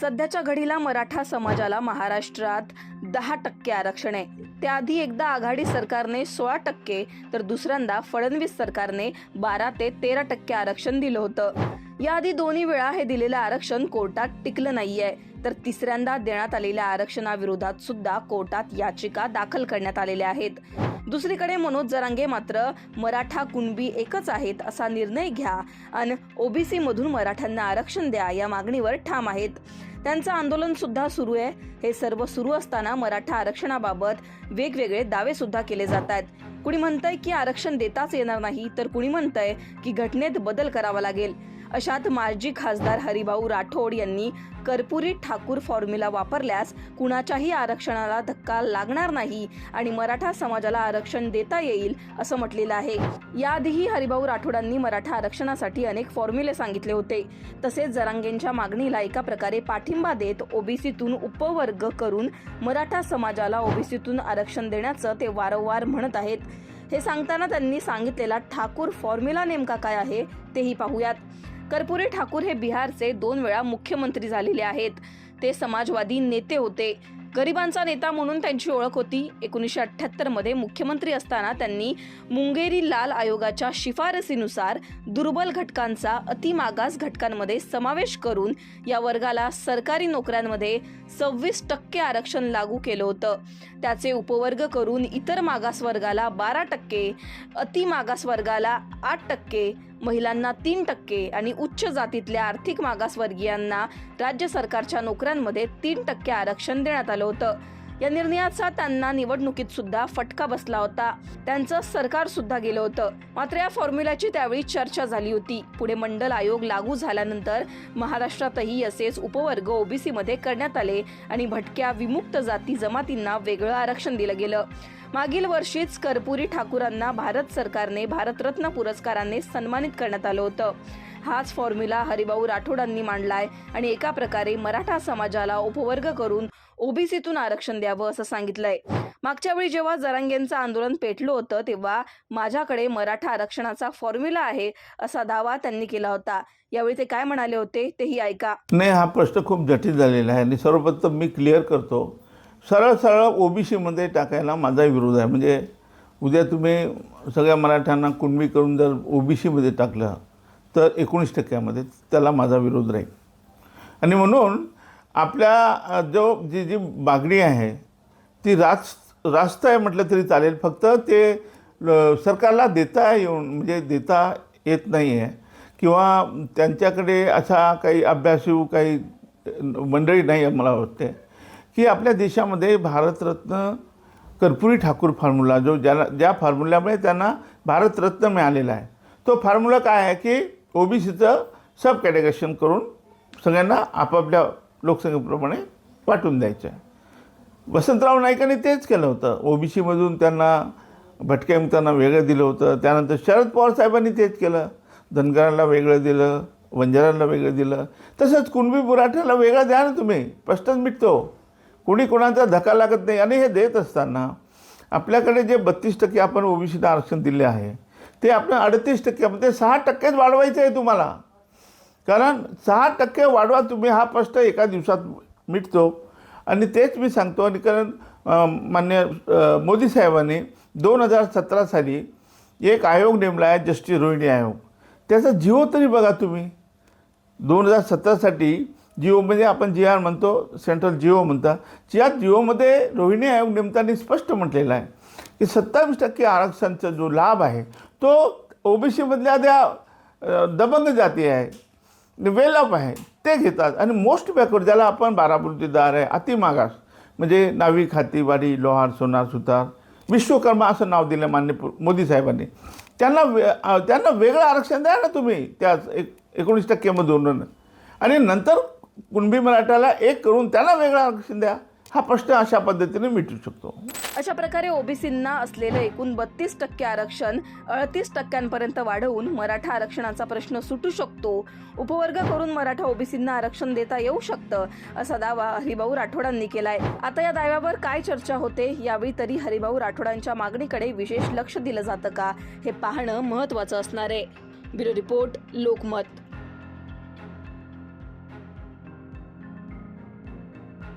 सध्याच्या घडीला मराठा समाजाला महाराष्ट्रात दहा टक्के आरक्षण आहे. त्याआधी एकदा आघाडी सरकारने सोळा टक्के तर दुसऱ्यांदा फडणवीस सरकारने बारा ते तेरा टक्के आरक्षण दिलं होतं. याआधी दोन्ही वेळा हे दिलेलं आरक्षण कोर्टात टिकलं नाहीये. तर तिसऱ्यांदा देण्यात आलेल्या आरक्षणाविरोधात सुद्धा कोर्टात याचिका दाखल करण्यात आलेल्या आहेत. दुसरीकडे मनोज जरांगे मात्र मराठा कुणबी एकच आहेत असा निर्णय घ्या आणि ओबीसी मधून मराठ्यांना आरक्षण द्या या मागणीवर ठाम आहेत. त्यांचं आंदोलन सुद्धा सुरू आहे. हे सर्व सुरू असताना मराठा आरक्षणाबाबत वेगवेगळे दावे सुद्धा केले जात आहेत. कुणी म्हणतंय की आरक्षण देताच येणार नाही तर कुणी म्हणतंय की घटनेत बदल करावा लागेल. अशात माजी खासदार हरिभाऊ राठोड यांनी कर्पुरी ठाकूर फॉर्म्युला वापरल्यास कुणाच्याही आरक्षणाला धक्का लागणार नाही आणि मराठा समाजाला आरक्षण देता येईल असं म्हटलेलं आहे. याआधीही हरिभाऊ राठोडांनी मराठा आरक्षणासाठी अनेक फॉर्म्युले सांगितले होते. तसेच जरांगेंच्या मागणीला एका प्रकारे पाठिंबा देत ओबीसीतून उपवर्ग करून मराठा समाजाला ओबीसीतून आरक्षण देण्याचं ते वारंवार म्हणत आहेत. हे सांगताना त्यांनी सांगितलेला ठाकूर फॉर्म्युला नेमका काय आहे तेही पाहूयात. कर्पुरी ठाकूर हे बिहारचे दोन वेळा मुख्यमंत्री झालेले आहेत. ते समाजवादी नेते होते. गरिबांचा नेता म्हणून त्यांची ओळख होती. एकोणीसशे अठ्ठ्याहत्तरमध्ये मुख्यमंत्री असताना त्यांनी मुंगेरी लाल आयोगाच्या शिफारसीनुसार दुर्बल घटकांचा अतिमागास घटकांमध्ये समावेश करून या वर्गाला सरकारी नोकऱ्यांमध्ये सव्वीस टक्के आरक्षण लागू केलं होतं. त्याचे उपवर्ग करून इतर मागास वर्गाला बारा टक्के अतिमागास वर्गाला आठ टक्के महिलांना तीन टक्के आणि उच्च जातीतल्या आर्थिक मागासवर्गीयांना राज्य सरकारच्या नोकऱ्यांमध्ये तीन टक्के आरक्षण देण्यात आलं होतं. या निर्णयाचा त्यांना निवडणुकीत सुद्धा फटका बसला होता. त्यांचं सरकार सुद्धा गेलं होतं. मात्र या फॉर्म्युल्याची त्यावेळी चर्चा झाली होती. पुढे मंडल आयोग लागू झाल्यानंतर महाराष्ट्रातही असेच उपवर्ग ओबीसी मध्ये करण्यात आले आणि भटक्या विमुक्त जाती जमातींना वेगळं आरक्षण दिलं गेलं. मागील वर्षीच कर्पुरी ठाकूरांना भारत सरकारने भारतरत्न पुरस्काराने सन्मानित करण्यात आलं होतं. हाच फॉर्म्युला हरिभाऊ राठोडांनी मांडलाय आणि एका प्रकारे मराठा समाजाला उपवर्ग करून ओबीसीतून आरक्षण द्यावं असं सांगितलंय. मागच्या वेळी जेव्हा जरांगेंचं आंदोलन पेटलं होतं तेव्हा माझ्याकडे मराठा आरक्षणाचा फॉर्म्युला आहे असा दावा त्यांनी केला होता. यावेळी ते काय म्हणाले होते तेही ऐका. नाही हा प्रश्न खूप जटिल झालेला आहे आणि सर्वप्रथम मी क्लिअर करतो सरळ सरळ ओबीसीमध्ये टाकायला माझा विरोध आहे. म्हणजे उद्या तुम्ही सगळ्या मराठ्यांना कुणबी करून जर ओबीसीमध्ये टाकलं तर एकोणीस टक्क्यामध्ये त्याला माझा विरोध राहील. आणि म्हणून आपल्या जो जी जी मागणी आहे ती राज रास्त आहे म्हटलं तरी चालेल. फक्त ते सरकारला देता येऊन म्हणजे देता येत नाही आहे किंवा त्यांच्याकडे असा काही अभ्यासू काही मंडळी नाही आहे मला वाटते. की आपल्या देशामध्ये भारतरत्न कर्पुरी ठाकूर फॉर्म्युला जो ज्याला ज्या फॉर्म्युल्यामुळे त्यांना भारतरत्न मिळालेला आहे. तो फॉर्म्युला काय आहे की ओबीसीचं सब कॅटेगरेशन करून सगळ्यांना आपापल्या लोकसंख्येप्रमाणे वाटून द्यायचं. आहे वसंतराव नाईकांनी तेच केलं होतं. ओबीसीमधून त्यांना भटक्या वेगळं दिलं होतं. त्यानंतर शरद पवार साहेबांनी तेच केलं. धनगरांना वेगळं दिलं वंजारांना वेगळं दिलं. तसंच कुणबी मराठ्याला वेगळं द्या ना तुम्ही. प्रश्नच मिटतो. कुणी कोणाचा धक्का लागत नाही. आणि हे देत असताना आपल्याकडे जे बत्तीस टक्के आपण ओबीसीला आरक्षण दिले आहे ते आपण अडतीस टक्के म्हणजे सहा टक्केच वाढवायचं आहे तुम्हाला. कारण सहा टक्के वाढवा तुम्ही हा प्रश्न एका दिवसात मिटतो. आणि तेच मी सांगतो आणि कारण मान्य मोदी साहेबांनी दोन हजार सतरा साली एक आयोग नेमला आहे जस्टिस रोहिणी आयोग. त्याचा जिओ तरी बघा तुम्ही. दोन हजार सतरासाठी जिओमध्ये म्हणजे आपण जी आर म्हणतो सेंट्रल जिओ म्हणता या जिओमध्ये रोहिणी आयोग नेमताना स्पष्ट म्हटलेलं आहे की सत्तावीस टक्के आरक्षणचा जो लाभ आहे तो ओबीसीमधल्या त्या दबंग जाती आहे. वेल आहे ते घेतात. आणि मोस्ट बॅकवर्ड ज्याला आपण बाराबृतीदार आहे अतिमागास म्हणजे नावी खातीवाडी लोहार सोनार सुतार विश्वकर्मा असं नाव दिलं मान्य मोदी साहेबांनी. त्यांना वे त्यांना वेगळं आरक्षण द्या ना तुम्ही त्या एक एकोणीस टक्क्यामधून आणि नंतर कुणबी मराठाला एक करून त्यांना वेगळं आरक्षण द्या. हा प्रश्न अशा पद्धतीने मिटू शकतो. अशा प्रकारे ओबीसींना असलेलं एकूण बत्तीस टक्के आरक्षण अडतीस टक्क्यांपर्यंत वाढवून मराठा आरक्षणाचा प्रश्न सुटू शकतो. उपवर्ग करून मराठा ओबीसींना आरक्षण देता येऊ शकतं असा दावा हरिभाऊ राठोडांनी केलाय. आता या दाव्यावर काय चर्चा होते यावेळी तरी हरिभाऊ राठोडांच्या मागणीकडे विशेष लक्ष दिलं जातं का हे पाहणं महत्वाचं असणार आहे. Bureau report Lokmat.